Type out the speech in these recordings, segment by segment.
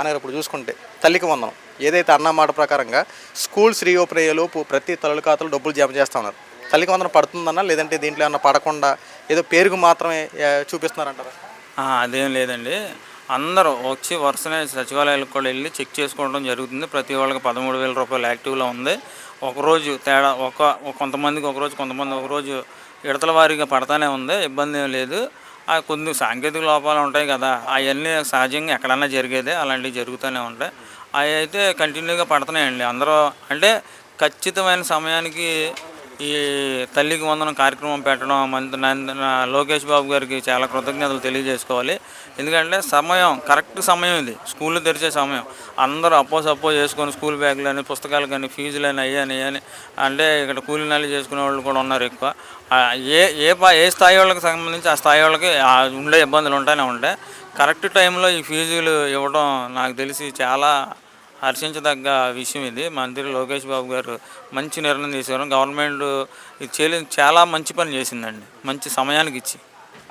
అనగా ఇప్పుడు చూసుకుంటే తల్లికి వందనం. ఏదైతే అన్న మాట ప్రకారంగా స్కూల్స్ రీఓపెన్ అయ్యేలోపు ప్రతి తల్లుల ఖాతాలో డబ్బులు జమ చేస్తూ ఉన్నారు. తల్లికి వందనం పడుతుందన్నా లేదంటే దీంట్లో ఏమన్నా పడకుండా ఏదో పేరుకు మాత్రమే చూపిస్తున్నారంటారా? అదేం లేదండి. అందరూ వచ్చి వరుసనే సచివాలయాలకు కూడా వెళ్ళి చెక్ చేసుకోవడం జరుగుతుంది. ప్రతి వాళ్ళకి పదమూడు వేల రూపాయలు యాక్టివ్లో ఉంది. ఒకరోజు తేడా ఒక ఒక కొంతమందికి ఒకరోజు కొంతమంది ఒకరోజు విడతల వారీగా పడతానే ఉంది. ఇబ్బంది ఏం లేదు. కొన్ని సాంకేతిక లోపాలు ఉంటాయి కదా అవన్నీ సహజంగా ఎక్కడన్నా జరిగేదే అలాంటివి జరుగుతూనే ఉంటాయి. అవి అయితే కంటిన్యూగా పడుతున్నాయండి. అందరూ అంటే ఖచ్చితమైన సమయానికి ఈ తల్లికి వందనం కార్యక్రమం పెట్టడం మంత్రి లోకేష్ బాబు గారికి చాలా కృతజ్ఞతలు తెలియజేసుకోవాలి. ఎందుకంటే సమయం కరెక్ట్ సమయం ఇది. స్కూళ్ళు తెరిచే సమయం. అందరూ అపోజ్ అపోజ్ చేసుకొని స్కూల్ బ్యాగులు అని పుస్తకాలు కానీ ఫీజులు అని. అయ్యాని అని అంటే ఇక్కడ కూలి నెలలు చేసుకునే వాళ్ళు కూడా ఉన్నారు ఎక్కువ. ఏ ఏ పా ఏ స్థాయి వాళ్ళకి సంబంధించి ఆ స్థాయి వాళ్ళకి ఉండే ఇబ్బందులు ఉంటానే ఉంటాయి. కరెక్ట్ టైంలో ఈ ఫీజులు ఇవ్వడం నాకు తెలిసి చాలా హర్షించదగ్గ విషయం ఇది. మంత్రి లోకేష్ బాబు గారు మంచి నిర్ణయం తీశారు. గవర్నమెంట్ ఇది చేయలే చాలా మంచి పని చేసిందండి. మంచి సమయానికి ఇచ్చి.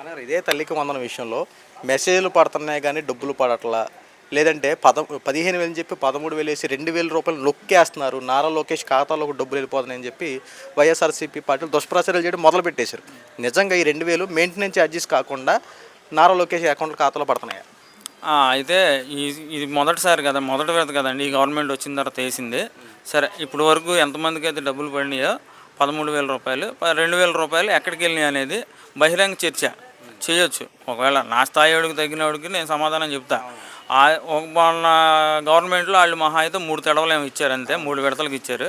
అన్నారు. ఇదే తల్లికి వందన విషయంలో మెసేజ్లు పడుతున్నాయి కానీ డబ్బులు పడట్లా. లేదంటే పద పదిహేను వేలు చెప్పి పదమూడు వేలు వేసి రెండు వేల రూపాయలు నొక్కేస్తున్నారు. నారా లోకేష్ ఖాతాలోకి డబ్బులు వెళ్ళిపోతున్నాయని చెప్పి వైఎస్ఆర్సీపీ పార్టీలు దుష్ప్రచారాలు చేయడం మొదలు పెట్టేశారు నిజంగా ఈ రెండు వేలు మెయింటెనెన్స్ ఛార్జెస్ కాకుండా నారా లోకేష్ అకౌంట్ ఖాతాలో పడుతున్నాయి? అయితే ఇది మొదటిసారి కదా మొదటి విడత కదండి. ఈ గవర్నమెంట్ వచ్చిన తర్వాత వేసింది. సరే ఇప్పుడు వరకు ఎంతమందికి అయితే డబ్బులు పడినాయో పదమూడు వేల రూపాయలు ప- రెండు వేల రూపాయలు ఎక్కడికి వెళ్ళినాయి అనేది బహిరంగ చర్చ. చేయొచ్చు. ఒకవేళ నా స్థాయి వాడికి తగ్గినవాడికి నేను సమాధానం చెప్తా. మొన్న గవర్నమెంట్లో వాళ్ళు మహా అయితే మూడు తడవలు ఏమో ఇచ్చారు అంతే మూడు విడతలకు ఇచ్చారు.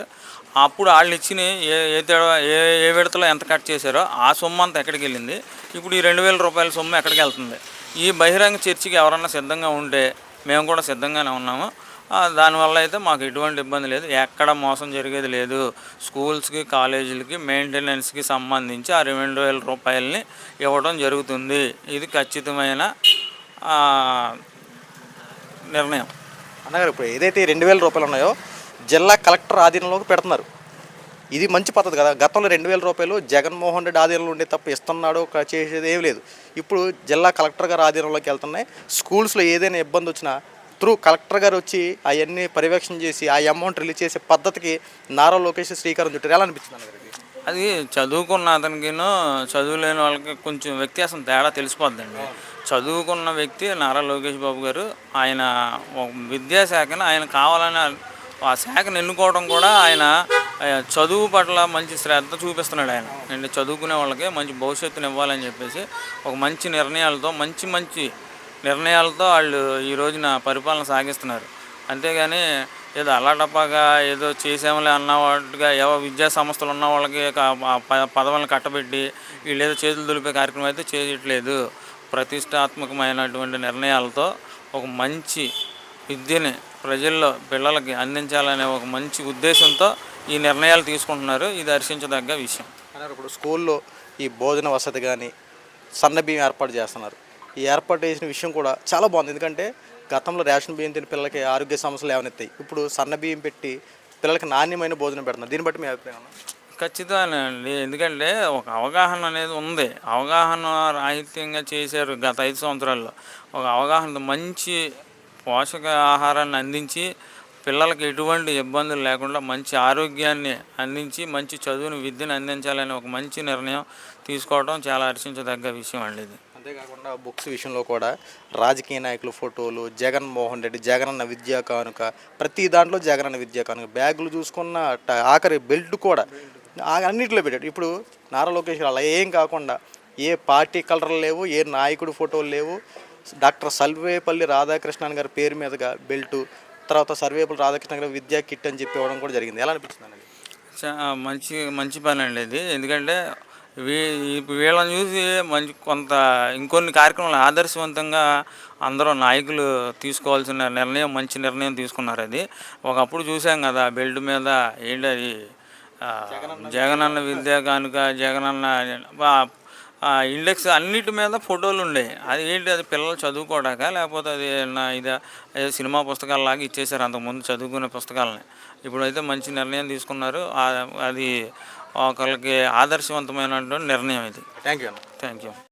అప్పుడు వాళ్ళు ఇచ్చిన ఏ ఏ తెడవ ఏ ఏ విడతలో ఎంత కట్ చేశారో ఆ సొమ్ము అంతా ఎక్కడికి వెళ్ళింది? ఇప్పుడు ఈ రెండు వేల రూపాయల సొమ్ము ఎక్కడికి వెళ్తుంది? ఈ బహిరంగ చర్చికి ఎవరన్నా సిద్ధంగా ఉంటే మేము కూడా సిద్ధంగానే ఉన్నాము. దానివల్ల అయితే మాకు ఎటువంటి ఇబ్బంది లేదు. ఎక్కడ మోసం జరిగేది లేదు. స్కూల్స్కి కాలేజీలకి మెయింటెనెన్స్కి సంబంధించి ఆ రెండు వేల రూపాయలని ఇవ్వడం జరుగుతుంది. ఇది ఖచ్చితమైన నిర్ణయం. అన్నగారు ఇప్పుడు ఏదైతే రెండు వేల రూపాయలు ఉన్నాయో జిల్లా కలెక్టర్ ఆధీనంలోకి పెడుతున్నారు. ఇది మంచి పద్ధతి కదా. గతంలో రెండు వేల రూపాయలు జగన్మోహన్ రెడ్డి ఆధీనంలో ఉండే తప్ప ఇస్తున్నాడు చేసేది ఏం లేదు. ఇప్పుడు జిల్లా కలెక్టర్ గారు ఆధీనంలోకి వెళ్తున్నాయి. స్కూల్స్లో ఏదైనా ఇబ్బంది వచ్చినా త్రూ కలెక్టర్ గారు వచ్చి అవన్నీ పర్యవేక్షణ చేసి ఆ అమౌంట్ రిలీజ్ చేసే పద్ధతికి నారా లోకేష్ శ్రీకారం చుట్టారు. ఎలా అనిపించింది అది చదువుకున్న అతనికినో చదువు లేని వాళ్ళకి కొంచెం వ్యత్యాసం తేడా తెలిసిపోద్దండి. చదువుకున్న వ్యక్తి నారా లోకేష్ బాబు గారు ఆయన ఒక విద్యాశాఖను ఆయన కావాలని ఆ శాఖను ఎన్నుకోవడం కూడా ఆయన చదువు పట్ల మంచి శ్రద్ధ చూపిస్తున్నాడు ఆయన. అంటే చదువుకునే వాళ్ళకి మంచి భవిష్యత్తుని ఇవ్వాలని చెప్పేసి ఒక మంచి నిర్ణయాలతో మంచి మంచి నిర్ణయాలతో వాళ్ళు ఈ రోజున పరిపాలన సాగిస్తున్నారు. అంతేగాని ఏదో అలాటప్పగా ఏదో చేసాములే అన్నవాటుగా ఏవో విద్యా సంస్థలు ఉన్న వాళ్ళకి పదవులను కట్టబెట్టి వీళ్ళు ఏదో చేతులు దులిపే కార్యక్రమం అయితే చేయట్లేదు. ప్రతిష్టాత్మకమైనటువంటి నిర్ణయాలతో ఒక మంచి విద్యని ప్రజల్లో పిల్లలకి అందించాలనే ఒక మంచి ఉద్దేశంతో ఈ నిర్ణయాలు తీసుకుంటున్నారు. ఇది హర్షించదగ్గ విషయం. అన్నారు ఇప్పుడు స్కూల్లో ఈ భోజన వసతి కానీ సన్న ఏర్పాటు చేస్తున్నారు. ఏర్పాటు చేసిన విషయం కూడా చాలా బాగుంది. ఎందుకంటే గతంలో రేషన్ బియ్యం తిని పిల్లలకి ఆరోగ్య సమస్యలు ఏమనెత్తాయి ఇప్పుడు సన్న బియ్యం పెట్టి పిల్లలకి నాణ్యమైన భోజనం పెడుతున్నారు. దీన్ని బట్టి మీ అభిప్రాయం ఖచ్చితంగా అండి. ఎందుకంటే ఒక అవగాహన అనేది ఉంది. అవగాహన రాహిత్యంగా చేశారు గత ఐదు సంవత్సరాల్లో. ఒక అవగాహన మంచి పోషక ఆహారాన్ని అందించి పిల్లలకి ఎటువంటి ఇబ్బందులు లేకుండా మంచి ఆరోగ్యాన్ని అందించి మంచి చదువుని విద్యను అందించాలనే ఒక మంచి నిర్ణయం తీసుకోవడం చాలా హర్షించదగ్గ విషయం అండి ఇది. అంతేకాకుండా బుక్స్ విషయంలో కూడా రాజకీయ నాయకుల ఫోటోలు జగన్మోహన్ రెడ్డి జగనన్న విద్యా కానుక ప్రతి దాంట్లో జగనన్న విద్యా కానుక. బ్యాగులు చూసుకున్న ట- ఆఖరి బెల్ట్ కూడా అన్నింటిలో అన్నిట్లో పెట్టాడు. ఇప్పుడు నారా లోకేష్ అలా ఏం కాకుండా ఏ పార్టీ కలర్లు లేవు ఏ నాయకుడు ఫోటోలు లేవు. డాక్టర్ సర్వేపల్లి రాధాకృష్ణన్ గారి పేరు మీదుగా బెల్టు తర్వాత సర్వేపల్లి రాధాకృష్ణ గారి విద్యా కిట్ అని చెప్పి ఇవ్వడం కూడా జరిగింది. ఎలా అనిపిస్తుంది చా- మంచి మంచి పని అండి ఇది. ఎందుకంటే వీ ఇప్పుడు వీళ్ళని చూసి మంచి కొంత ఇంకొన్ని కార్యక్రమాలు ఆదర్శవంతంగా అందరూ నాయకులు తీసుకోవాల్సిన నిర్ణయం మంచి నిర్ణయం తీసుకున్నారు అది. ఒకప్పుడు చూసాం కదా బెల్ట్ మీద ఏంటి అది జగనన్న విద్యా కానుక జగనన్న ఇండెక్స్ అన్నిటి మీద ఫోటోలు ఉండేవి అది ఏంటి అది పిల్లలు చదువుకోవడాక లేకపోతే అది నా ఇదా ఏదో సినిమా పుస్తకాలలాగా ఇచ్చేసారు అంతకుముందు చదువుకునే పుస్తకాలని. ఇప్పుడైతే మంచి నిర్ణయం తీసుకున్నారు. అది ఒకరికి ఆదర్శవంతమైనటువంటి నిర్ణయం ఇది. Thank you thank you